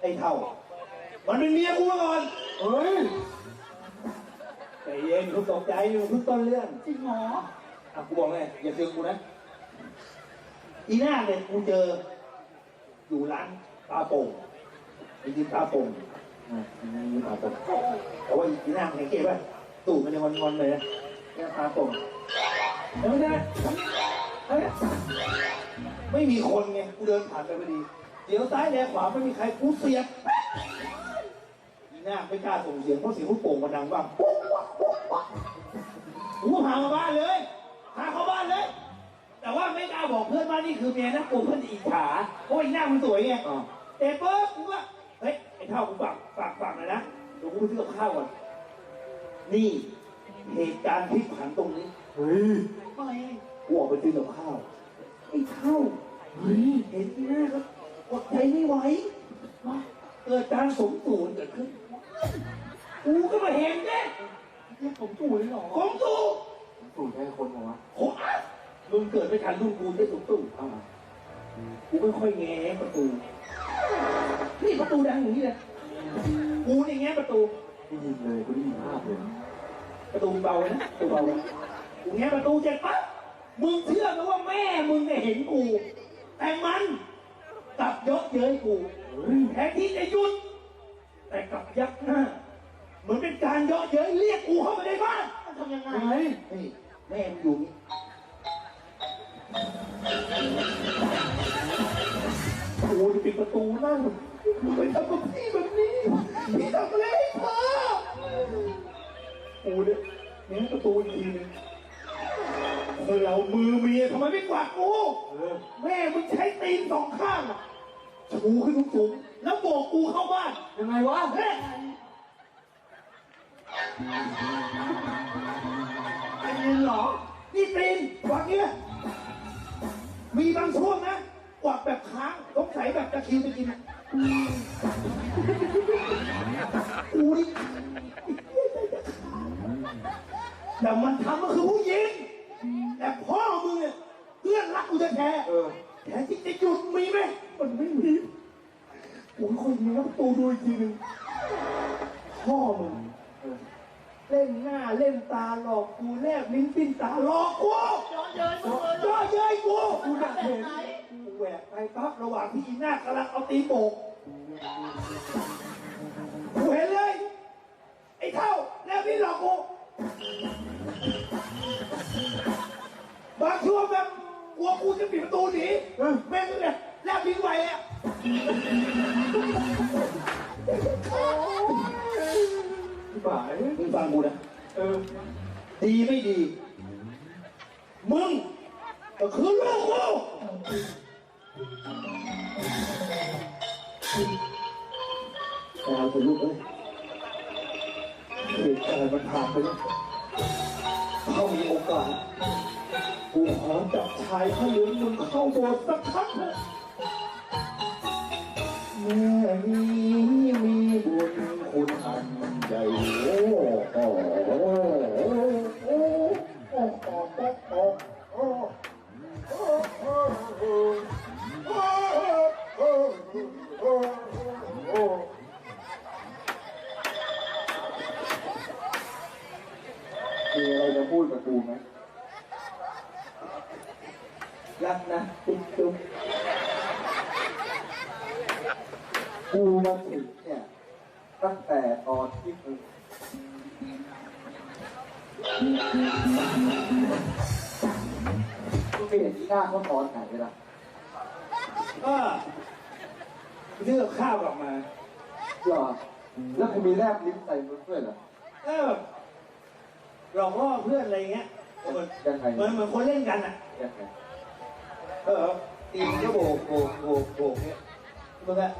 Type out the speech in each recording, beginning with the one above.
ไอ้เท่า มันเป็นเมียกูมาก่อนเฮ้ยใจเย็นคุณตกใจอยู่เพิ่งต้นเรื่องจริงเหรออะกูบอกเลยอย่าเจอกูนะ อีหน้าเนี่ยกูเจอ อยู่ร้านปลาโป่งไปกินปลาโป่งอ่ามีปลาโป่งแต่ว่าอีหน้าเนี่ยเก็บไว้ตู่มันยังวันๆเลยนะแค่ปลาโป่งแล้วไม่ได้เฮ้ยไม่มีคนไงกูเดินผ่านไปพอดี เดี๋ยวซ้ายแลขวาไม่มีใครกูเสียบอีหน้าไม่กล้าส่งเสียงเพราะเสียงลูกโป่งมันดังบ้าปุ๊บปุ๊บปุ๊บปุ๊บกูพามาบ้านเลยพาเข้าบ้านเลย แต่ว่าไม่กล้าบอกเพื่อนว่านี่คือเมียนะกลัวเพื่อนอิจฉาเพราะอีหน้ามันสวยไงอ่าแต่เปิ๊บกูว่าเฮ้ยไอ้เท่ากูฝากฝากฝากหน่อยนะเดี๋ยวกูไปซื้อกับข้าวก่อนนี่เหตุการณ์พลิกผันตรงนี้เฮ้ยไม่กูออกไปซื้อกับข้าวไอ้เท่า เฮ้ย เห็นที่หน้าแล้ว อดใจไม่ไหว เกิดการสมตูนเกิดขึ้น กูก็มาเห็นเนี่ยเรียกผมตู่เลยเหรอของตูผมตู่แค่คนเหรอวะโอ้อะมึงเกิดไม่ทันรุ่นกูได้สมตูอ้าวกูไม่ค่อยแง้ประตู นี่ประตูดังอย่างนี้เลยกูนี่แง้ประตูได้ยินเลยกูได้ยินภาพเลยประตูเบาเลยนะประตูเบาเลยกูแง้ประตูเสร็จปั๊บมึงเชื่อไหมว่าแม่มึงเนี่ยเห็นกู แต่มัน กลับเยอะเย้ยกูเฮ้ยแทนที่จะหยุด แต่กลับยักหน้า เหมือนเป็นการเยาะเย้ยเรียกกูเข้ามาในบ้านมันทำยังไงเฮ้ยนี่แม่มึงอยู่นี่กูจะปิดประตูนั่งมึงไปทำกับพี่แบบนี้พี่ทำอะไรให้พ่อกูเนี่ยแง้มประตูอีกทีหนึงเออเรามือเมียทำไมไม่กวาดกูเออแม่มึงใช้ตีนสองข้างอะ ชูขึ้นสูงๆแล้วโบกกูเข้าบ้าน ยังไงวะเฮ้ยไอ้ยินเหรอ นี่ตีนกวักเนี้ยมีบางช่วงนะกวักแบบค้างสงสัยแบบตะคริวจะกินอะกูนี่แต่มันทำก็คือผู้หญิง แต่พ่อมึงเนี่ยเพื่อนรักกูจะแท้เออแทนที่จะหยุดมีไหม มันไม่มีกูค่อยมีน้ำตูดูอีกทีหนึ่งพ่อมึงเออเล่นหน้าเล่นตาหลอกกูแลบลิ้นปิ้นตาหลอกกูย้อนเยินมึงเลยย่อเย้ยกูกูอยากเห็นกูแหวกไปปั๊บระหว่างที่อีหน้ากำลังเอาตีนโบกกูเห็นเลย ไอ้เท่าแลบลิ้นหลอกกูบางช่วงแบบกลัวกูจะปิดประตูหนีเออแม่งเนี่ย แลบลิ้นไวอะพี่บ่ายมึงฟังกูนะเออ ดีไม่ดี มึงก็คือลูกกูแต่เอาเถอะลูกเอ้ยเหตุการณ์มันผ่านไปแล้วเขามีโอกาส กูขอจับชายผ้าเหลืองมึงเข้าโบสถ์สักครั้งเถอะแม่ นี้มีบุญคุณอันใหญ่โอ้โอ้มีอะไรจะพูดกับกูไหมรักนะ ตุ๊บตุ๊บ กูมาถึงเนี่ยตั้งแต่ตอนที่มึงกูไปเห็นที่หน้าเขาตอนไหนล่ะก็เลือกข้าวกลับมาเหรอแล้วกูมีแลบลิ้นใส่มึงด้วยเหรอเออหลอกล่อเพื่อนอะไรเงี้ยเหมือนยังไงเหมือนเหมือนคนเล่นกันอะยังไงเออตีนก็โบกโบกโบกโบกเนี่ยมึงอะ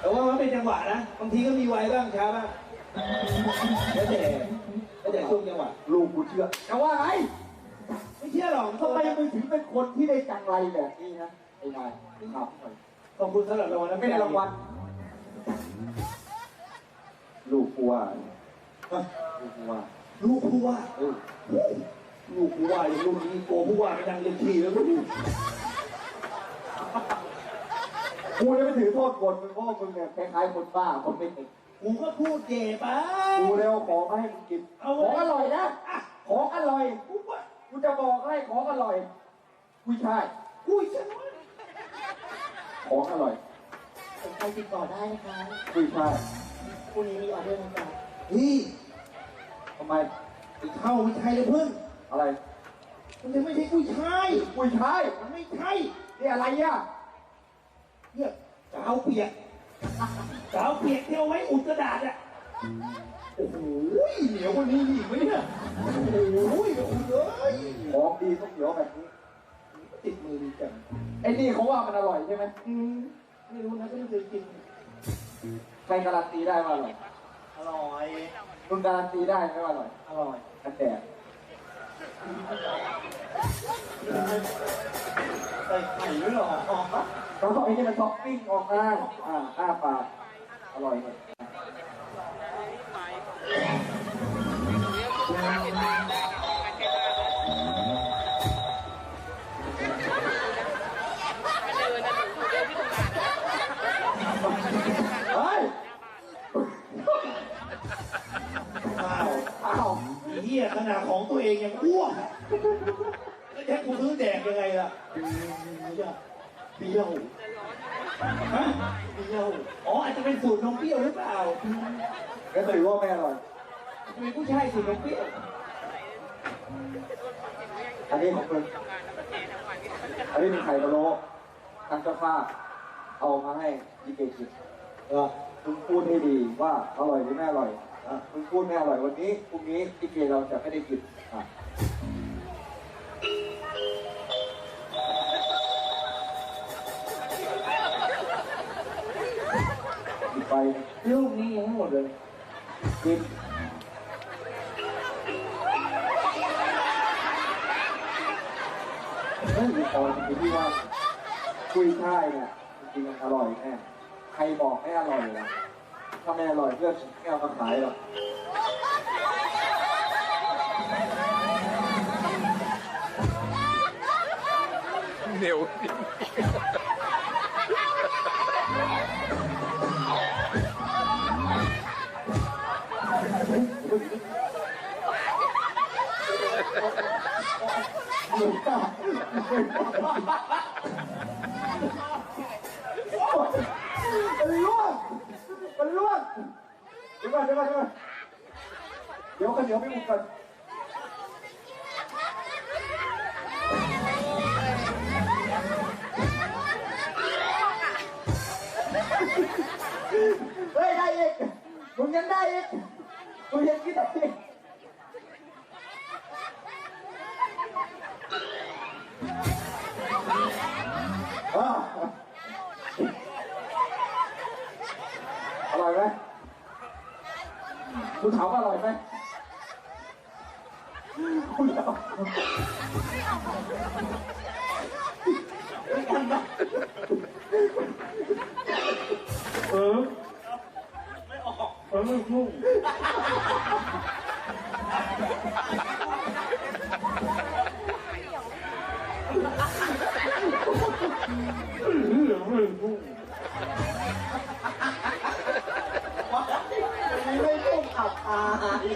แต่ว่ามันเป็นจังหวะนะ บางทีก็มีไวบ้างช้าบ้างแล้วแต่แล้วแต่ช่วงจังหวะลูกกูเชื่อแต่ว่าไงไม่เชื่อหรอกทำไมมึงถึงเป็นคนที่ได้จังไรแบบนี้นะไอ้นายครับหน่อยขอบคุณสำหรับรางวัลนะไม่ได้รางวัลลูกกูว่าฮะลูกกูว่าลูกผู้ว่าเออลูกผู้ว่าอย่างลูกนี้โกผู้ว่าไปนั่งเรียนขี่แล้วก็ดู กูจะไม่ถือโทษคนมึงเพราะว่ามึงเนี่ยคล้ายๆคนบ้าคนไม่ติดกูก็พูดเย่ไป กูเร็วของมาให้มึงกินเอาของอร่อยนะอะของอร่อยกูว่ากูจะบอกให้ของอร่อยกุ้ยช่ายกูฉันว่าของอร่อยสนใจติดต่อได้นะคะกุ้ยช่ายพรุ่งนี้มีออเดอร์นะจ๊ะนี่ทำไมไอ้เข้าไม่ใช่เลยเพื่อนอะไรมันจะไม่ใช่กุ้ยช่ายกุ้ยช่ายมันไม่ใช่ นี่อะไรอะ เนี่ยกาวเปียกกาวเปียกที่เอาไว้อุดกระดาษอะโอ้โหเหนียวกว่านี้มีอีกไหมเนี่ย โอ้โหอุดเลยของดีต้องเหนียวแบบนี้ ติดมือดีจังไอ้นี่เขาว่ามันอร่อยใช่ไหมอืมไม่รู้นะก็ไม่เคยกิน ใครการันตีได้ว่าอร่อยอร่อย มึงการันตีได้ไหมว่าอร่อย อร่อยกันแดดใส่ไข่ด้วยเหรอ แล้องไอ้นี่มันท็อปปิ้งออกมาอ่าอ้าปากอร่อยเนี่ย สูตรนมเปรี้ยวหรือเปล่าก็ถือว่าไม่อร่อยจะเป็นผู้ชายสูตรนมเปรี้ยวอันนี้ของคุณอันนี้เป็นไข่พะโล้ทางเจ้าภาพเอามาให้ยีเกกินเออคุณพูดให้ดีว่าอร่อยหรือไม่อร่อยอะคุณพูดไม่อร่อยวันนี้พรุ่งนี้ยีเกเราจะไม่ได้กินอะ ไปลูกนี้ยังหมดเลยกินเฮ้ยตอนจริงๆที่ว่าคุยช่ายเนี่ยจริงๆอร่อยแน่ใครบอกไม่อร่อยล่ะถ้าไม่อร่อยเพื่อนไม่เอามาขายหรอกเหนียว มึงยังได้อีกมึงยังคิดได้อีกอ่าอร่อยไหมคุณถามว่าอร่อยไหมคุณถามเออ ไม่อ อกเออไม่พุ่งไม่ต้มอับอาย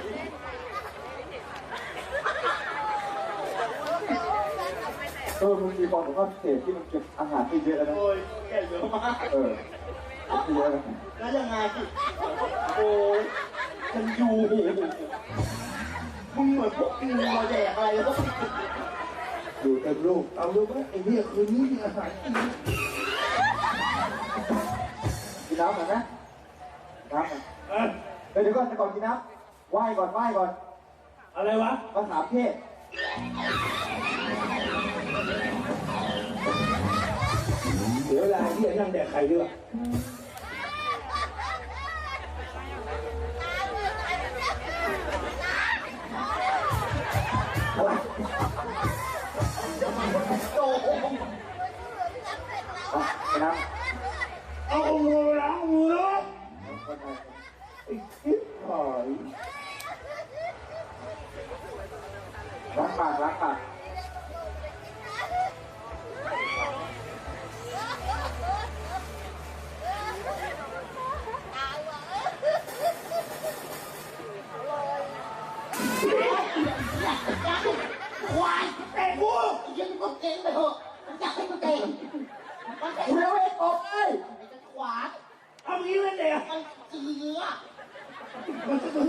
เออมึงมีความสามารถพิเศษที่มันเก็บอาหารได้เยอะนะโอ้ยแก่เยอะมากเออ เยอะนะแล้วยังไง โอ้ยฉันอยู่มึงเหมือนพวกงูมาแดกอะไรแล้วก็อยู่เต็มลูกเอาลูกไหมไอ้เนี่ยคืนนี้มีอาหารกินกินน้ำหน่อยไหมน้ำหน่อยเอ้ยเฮ้ยเดี๋ยวก่อนเดี๋ยวก่อนกินน้ำไหว้ก่อนไหว้ก่อน อะไรวะภาษาเทศ เดี๋ยวเวลาที่จะนั่งแดกไข่ด้วยอะไรอะไปน้ำเอามือล้างมือคนไทยไอ้คิดหายล้างปากล้างปาก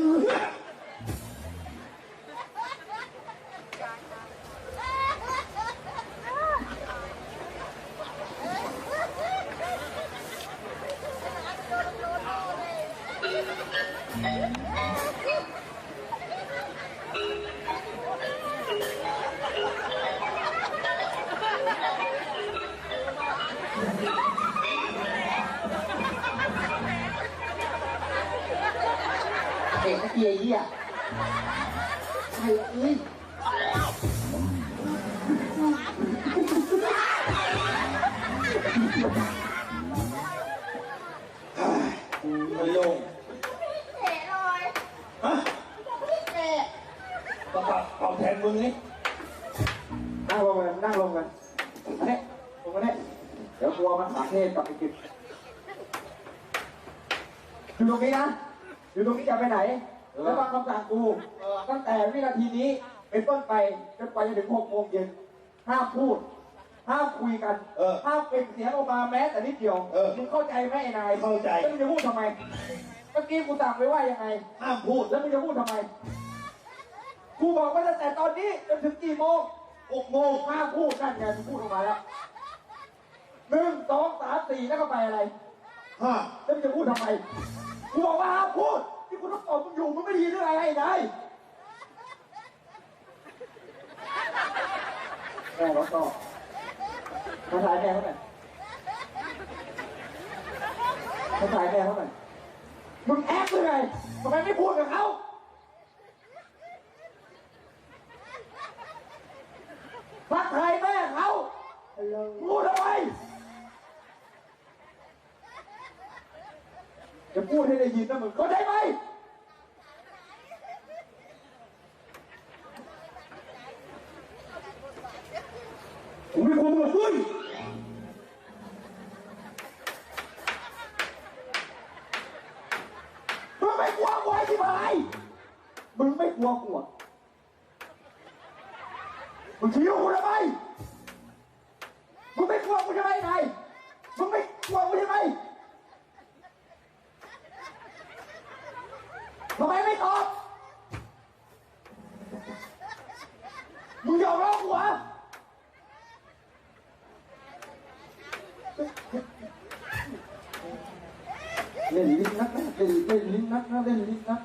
มั นก็คือเด็กเกียนเหี้ยใช่เอ้ยมันล่งเตะหน่อยฮะเตะประกาศตอแทนมึงนี่นั่งลงกันนั่งลงกันอันนี้ลงมาเนี่ยเดี๋ยวกลัวมันหาเทศกับไอ้กิจอยู่ตรงนี้นะ อยู่ตรงนี้จะไปไหนแล้วฟังคำสั่งกูตั้งแต่วินาทีนี้เป็นต้นไปจนกว่าจะถึงหกโมงเย็นห้ามพูดห้ามคุยกันเออห้ามเป็นเสียงออกมาแม้แต่นิดเดียวเออมึงเข้าใจไหมไอ้นายเข้าใจแล้วมึงจะพูดทำไมเมื่อกี้กูสั่งไว้ว่ายังไงห้ามพูดแล้วมึงจะพูดทำไมกูบอกว่าตั้งแต่ตอนนี้จนถึงกี่โมงหกโมงห้ามพูดนั่นไงมึงพูดออกมาแล้วหนึ่งสองสามสี่แล้วก็ไปอะไร ห้าแล้วมึงจะพูดทำไมกูบอกว่าห้ามพูดที่กูต้องตอบมึงอยู่มึงไม่ไดยินเรื่องอะไรไอ้นายแม่ร้องต่อมาถ่ายแม่เขาหน่อยมาถ่ายแม่เขาหน่อยมึงแอบหรือไงทำไมไม่พูดกับเขาทักทายแม่เขาพูดทำไจะพูดให้ได้ยินนะมึงเข้าใจไหมผม เล่นลิ้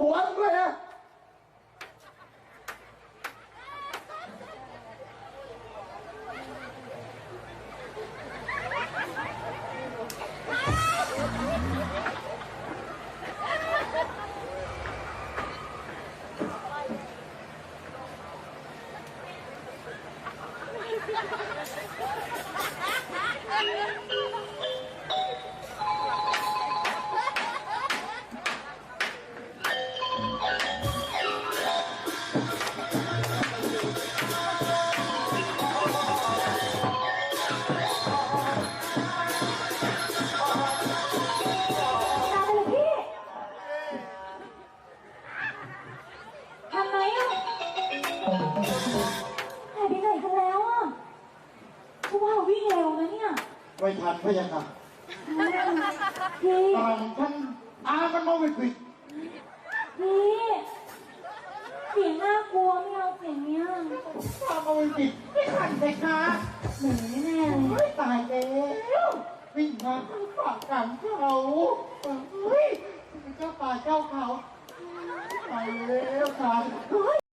ดูหั พี่ ตายฉันอามันมองไปผิดพี่ เสียงน่ากลัวไม่เอาเสียงเนี้ยตามองไปผิดไม่ทันเลยค่ะหนีอนแน่เลย ไม่ตายแล้ววิ่งมาข้างฝั่งกันเขาเฮ้ยเป็จ้าป่าเจ้าเขาตายแล้วค่ะ